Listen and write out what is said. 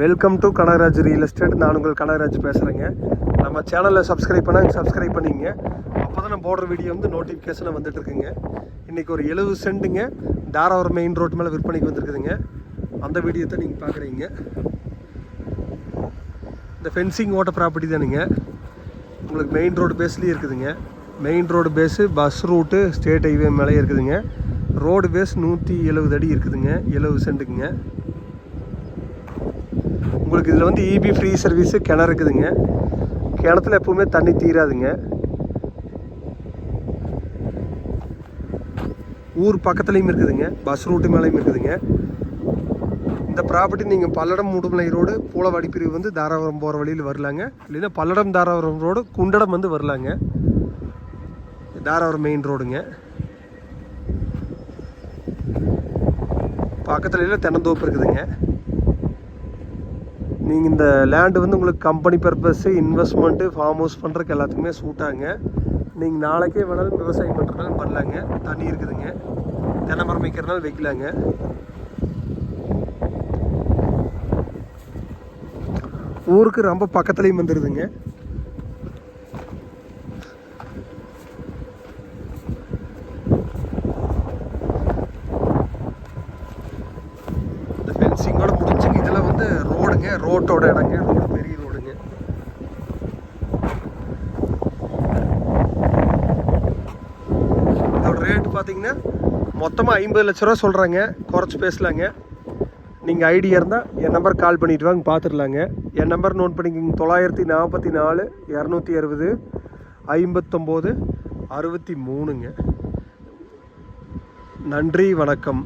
Welcome to Kanagaraj real estate நான் உங்கள் கனகராஜ் பேசுகிறேங்க நம்ம சேனலில் சப்ஸ்கிரைப் பண்ணால் சப்ஸ்கிரைப் பண்ணிங்க. அப்போ தான் நம்ம போடுற வீடியோ வந்து நோட்டிஃபிகேஷனில் வந்துட்டுருக்குங்க இன்றைக்கி ஒரு எழுபது சென்ட்டுங்க தாராவரம் மெயின் ரோட் மேலே விற்பனைக்கு வந்திருக்குதுங்க. அந்த வீடியோ தான் நீங்கள் பார்க்குறீங்க இந்த ஃபென்சிங் ஓட்ட ப்ராப்பர்ட்டி தானுங்க. உங்களுக்கு மெயின் ரோடு பேஸ்லேயே இருக்குதுங்க. Main road face bus route state highway மேலே இருக்குதுங்க. ரோடு பேஸ் நூற்றி எழுபது அடி இருக்குதுங்க. எழுபது சென்ட்டுக்குங்க உங்களுக்கு இதில் வந்து இபி ஃப்ரீ சர்வீஸு கிணறு இருக்குதுங்க. கிணத்துல எப்பவுமே தண்ணி தீராதுங்க. ஊர் பக்கத்துலேயும் இருக்குதுங்க. பஸ் ரூட்டு மேலேயும் இருக்குதுங்க. இந்த ப்ராப்பர்ட்டி நீங்கள் பல்லடம் முடுமலை ரோடு பூலவாடி பிரிவு வந்து தாராபுரம் போகிற வழியில் வரலாங்க. இல்லைன்னா பல்லடம் தாராபுரம் ரோடு குண்டடம் வந்து வரலாங்க. தாராபுரம் மெயின் ரோடுங்க பக்கத்துலலாம் தென்னந்தோப்பு இருக்குதுங்க. நீங்கள் இந்த லேண்டு வந்து உங்களுக்கு company purpose investment farm house பண்ணுறதுக்கு எல்லாத்துக்குமே சூட்டாங்க நீங்கள் நாளைக்கே வேணாலும் விவசாயம் பண்ணுறதுனாலும் பண்ணலாங்க தண்ணி இருக்குதுங்க. தென்னை மரம் வைக்கிறனால வைக்கலாங்க. ஊருக்கு ரொம்ப பக்கத்துலேயும் வந்துடுதுங்க இந்த ஃபென்சிங்கோட முடிஞ்சுங்க இதில் வந்து இடங்க ரோட்டோட இடங்க ரோடு பெரிய ரோடுங்க. இதோட ரேட் பார்த்தீங்கன்னா மொத்தமாக ஐம்பது லட்ச ரூபா சொல்கிறாங்க குறைச்சி பேசலாங்க. நீங்கள் ஐடியா இருந்தால் என் நம்பர் கால் பண்ணிட்டு வாங்க பார்த்துடலாங்க என் நம்பர் நோட் பண்ணிக்கோங்க. தொள்ளாயிரத்தி நாற்பத்தி நாலு இரநூத்தி அறுபது ஐம்பத்தொம்போது அறுபத்தி மூணுங்க. நன்றி வணக்கம்.